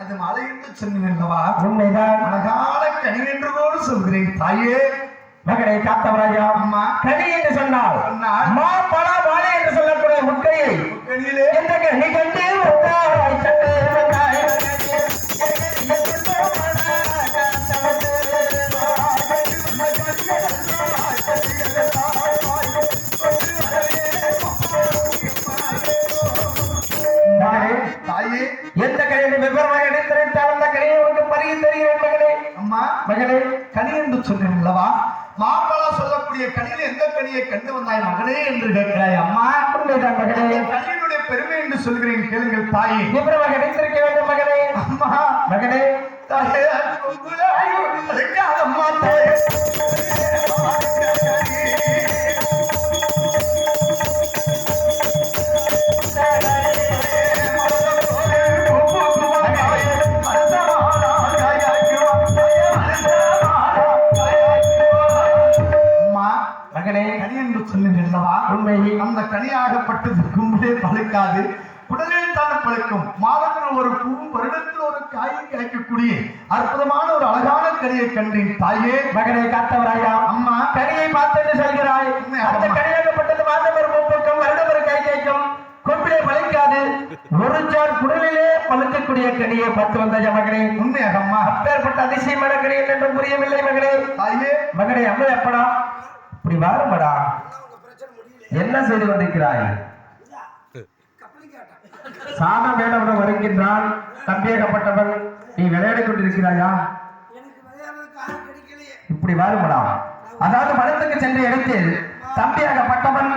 அது மலை என்று சொன்னேன் அல்லவா உண்மைதான். அழகான கனி என்று கூட சொல்கிறேன். தாயே. மகனை காத்தவராயா அம்மா. கனி என்று சொன்னால் சொன்னால் எந்த கனியை விவரமாக எடுத்திருந்தால் அந்த கனியை உனக்கு பருகி தருகிறேன் மகனே. அம்மா. மகனே கனி என்று சொன்னேன் அல்லவா மாம்பழா சொல்லக்கூடிய கனியில் எந்த கனியை கண்டு வந்தாய் மகனே என்று கேட்கிறாய் அம்மா. உண்மைதான் அந்த கனியினுடைய பெருமை என்று சொல்கிறேன் கேளுங்கள் தாயே. விவரமாக எடுத்திருக்க வேண்டும் மகனே அம்மா. மகனே தாயே அம்மா தாயே. மகனே கனி என்று அல்லவா? உண்மை அந்த கனியாகப்பட்டது கும்பிலே பழுக்காது. உடலில் தான் பழுக்கும். மாதத்தில் ஒரு பூவும் வருடத்தில் ஒரு காயும் கிடைக்கக்கூடிய அற்புதமான ஒரு அழகான கனியை கண்டேன். தாயே மகனை காத்தவராயா அம்மா கனியை பார்த்து சொல்கிறாய். அந்த. கனியாகப்பட்டது மாதம் ஒரு பூப்பக்கம் வருடம் ஒரு கை கேட்கும். கொம்பிலே பழிக்காது. ஒரு சார் குடலிலே பழுக்கக்கூடிய கனியை பார்த்து வந்தாயா மகனே? உண்மையாக அம்மா. அப்பேற்பட்ட அதிசயமான கனி என்று புரியவில்லை மகனே. தாயே. மகனே அம்மா எப்படா இப்படி வாருமடா என்ன செய்து கொண்டிருக்கிறாய்? சாதம் வேண்டவன் வருகின்றான் சந்தேகப்பட்டவன் நீ விளையாடிக் கொண்டிருக்கிறாயா? இப்படி வாருமடா அதாவது மடத்துக்கு சென்ற இடத்தில் தம்பியாகப்பட்டவன்